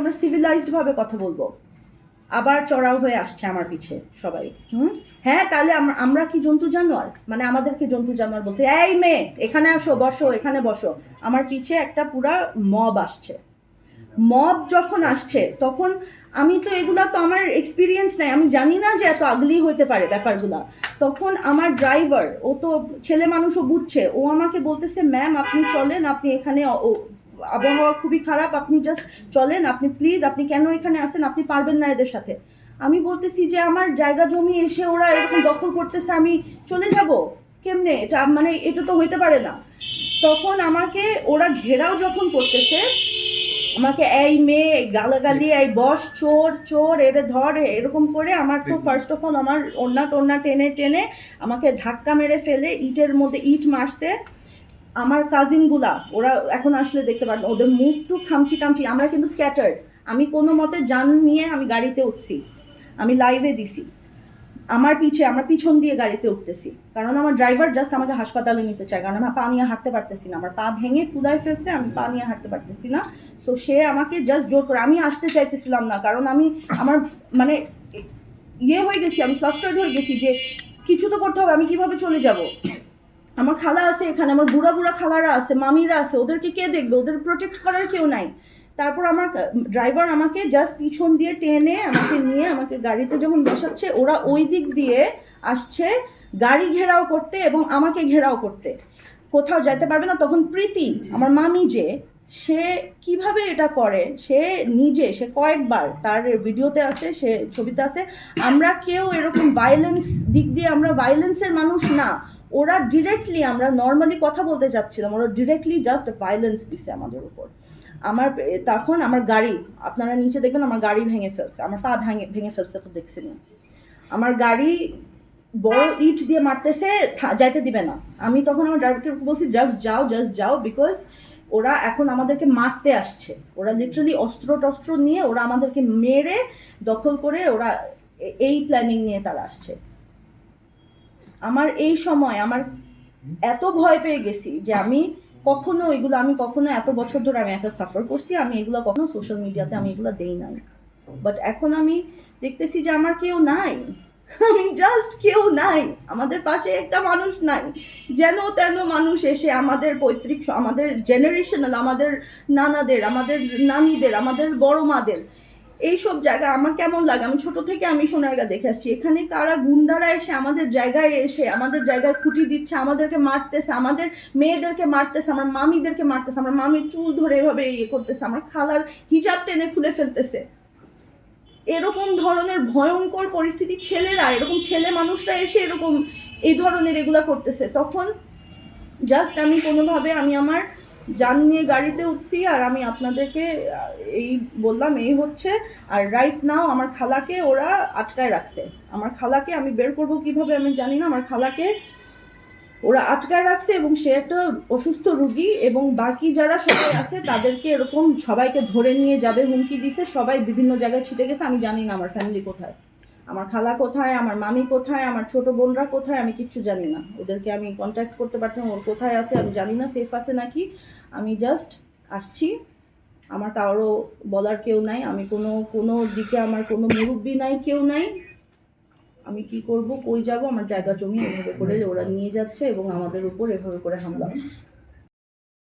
আমরা সিভিলাইজড ভাবে কথা বলব। আবার চড়াও হয়ে আসছে আমার পিছে সবাই। হুম? হ্যাঁ তাহলে আমরা কি জন্তু জানোয়ার? মানে আমাদেরকে জন্তু জানোয়ার বলছে, এই মেয়ে, এখানে আসো, বসো, এখানে বসো। আমার পিছে একটা পুরা মব আসছে। মব যখন আসছে, তখন আমি তো এগুলা তো আমার এক্সপিরিয়েন্স নাই। আমি জানি না যে এত আগলি হতে পারে ব্যাপারগুলা। তখন আমার ড্রাইভার ও তো ছেলে মানুষও বুঝছে। ও আমাকে বলতেছে ম্যাম আপনি চলেন, আপনি এখানে আবহাওয়া খুবই খারাপ আপনি জাস্ট চলেন আপনি প্লিজ আপনি কেন এখানে আসেন আপনি পারবেন না এদের সাথে। আমি বলতেছি যে আমার জায়গা জমি এসে ওরা এরকম দখল করতেছে আমি চলে যাব। কেমনে? এটা মানে এটা তো হইতে পারে না। তখন আমাকে ওরা ঘেরাও যখন করতেছে আমাকে এই মেয়ে গালাগালি এই বস চোর চোর এটা ধর এরকম করে আমার তো ফার্স্ট অফ অল আমার ওন্না টোন্না টেনে টেনে আমাকে ধাক্কা মেরে ফেলে ইটের মধ্যে ইট মারছে। আমার কাজিনগুলা ওরা এখন আসলে দেখতে পারেন ওদের মুখ টুক খামচি টামচি আমরা কিন্তু স্ক্যাটার্ড আমি কোনো মতে যান নিয়ে আমি গাড়িতে উঠছি, আমি লাইভে দিছি। আমার পিছে, আমার পিছন দিয়ে গাড়িতে উঠতেছি। কারণ আমার ড্রাইভার জাস্ট আমাকে হাসপাতালে নিতে চায়, কারণ আমার পা নিয়ে হাঁটতে পারতেছি না। আমার পা ভেঙে ফুলায় ফেলছে, আমি পা নিয়ে হাঁটতে পারতেছি না। সো সে আমাকে জাস্ট জোর করে, আমি আসতে চাইতেছিলাম না, কারণ আমি আমার মানে ইয়ে হয়ে গেছি, আমি ফ্রাস্ট্রেট হয়ে গেছি যে, কিছু তো করতে হবে, আমি কীভাবে চলে যাব? আমার খালা আছে এখানে, আমার বুড়া বুড়া খালারা আছে, মামিরা আছে, ওদেরকে কে দেখবে? ওদের প্রোটেক্ট করার কেউ নাই। তারপর আমার ড্রাইভার আমাকে জাস্ট পিছন দিয়ে টেনে আমাকে নিয়ে আমাকে গাড়িতে যখন বসাচ্ছে, ওরা ওই দিক দিয়ে আসছে গাড়ি ঘেরাও করতে এবং আমাকে ঘেরাও করতে। কোথাও যেতে পারবে না। তখন প্রীতি, আমার মামি যে, সে কীভাবে এটা করে? সে নিজে, সে কয়েকবার তার ভিডিওতে আছে, সে ছবিতে আছে। আমরা কেউ এরকম ভায়োলেন্স দিক দিয়ে আমরা ভায়োলেন্সের মানুষ না। ওরা ডিরেক্টলি আমরা নর্মালি কথা বলতে যাচ্ছিলাম, ওরা ডিরেক্টলি জাস্ট ভায়োলেন্স দিছে আমাদের উপর। আমার, তখন আমার গাড়ি, আপনারা নিচে দেখবেন আমার গাড়ি ভেঙে ফেলছে, আমার পা ভেঙে ভেঙে ফেলছে তো দেখছেন আমার গাড়ি বড় ইট দিয়ে মারতেছে যাইতে দিবে না। আমি তখন আমার ড্রাইভারকে বলছি জাস্ট যাও জাস্ট যাও বিকজ ওরা এখন আমাদেরকে মারতে আসছে। ওরা লিটারালি অস্ত্র টস্ত্র নিয়ে ওরা আমাদেরকে মেরে, দখল করে ওরা এই প্ল্যানিং নিয়ে তারা আসছে। আমার এই সময় আমার এত ভয় পেয়ে গেছি যে আমি কখনো এগুলো, আমি কখনো এত বছর ধরে আমি একটা সাফার করছি, আমি এগুলো কখনো সোশ্যাল মিডিয়াতে আমি এগুলো দেই নাই। বাট এখন আমি দেখতেছি যে আমার কেউ নাই। আমি জাস্ট কেউ নাই। আমাদের পাশে একটা মানুষ নাই। যেন তেন মানুষ এসে আমাদের পৈতৃক, আমাদের জেনারেশনাল আমাদের নানাদের, আমাদের নানিদের, আমাদের বড় মাদের এইসব জায়গা আমার কেমন লাগে? আমি ছোট থেকে আমি সোনারগা দেখে আসছি। এখানে কারা গুন্ডারা এসে আমাদের জায়গায় এসে আমাদের জায়গায় খুঁটি দিচ্ছে, আমাদেরকে মারতেছে, আমাদের মেয়েদেরকে মারতেছে, আমার মামিদেরকে মারতেছে, আমার মামির চুল ধরে এভাবে ইয়ে করতেছে, আমার খালার হিজাব টেনে খুলে ফেলতেছে। এরকম ধরনের ভয়ঙ্কর পরিস্থিতি ছেলেরা, এরকম ছেলে মানুষরা এসে এরকম এই ধরনের এগুলা করতেছে। তখন জাস্ট আমি কোনোভাবে আমি আমার যান নিয়ে গাড়িতে উঠছি আর আমি আপনাদেরকে, এই বললাম, এই হচ্ছে। আর রাইট নাও আমার খালাকে ওরা আটকায় রাখছে। আমার খালাকে আমি বের করব কীভাবে আমি জানি না। আমার খালাকে ওরা আটকায় রাখছে এবং সে একটা অসুস্থ রুগী এবং বাকি যারা সবাই আছে, তাদেরকে এরকম সবাইকে ধরে নিয়ে যাবে, হুমকি দিছে। সবাই বিভিন্ন জায়গায় ছিটে গেছে। আমি জানি না আমার ফ্যামিলি কোথায়। আমার খালা কোথায়, আমার মামি কোথায়, আমার ছোট বোনরা কোথায়, আমি কিচ্ছু জানি না। ওদেরকে আমি কন্ট্যাক্ট করতে পারতাম, ওর কোথায় আছে আমি জানি না সেফ আছে নাকি। আমি জাস্ট আসছি। আমার কারও বলার কেউ নাই, আমি কোনো কোনো দিকে আমার কোনো মুরব্বি নাই, কেউ নাই। আমি কি করব, কই যাব, আমার জায়গা জমি এভাবে করে ওরা নিয়ে যাচ্ছে এবং আমাদের উপর এভাবে করে হামলা।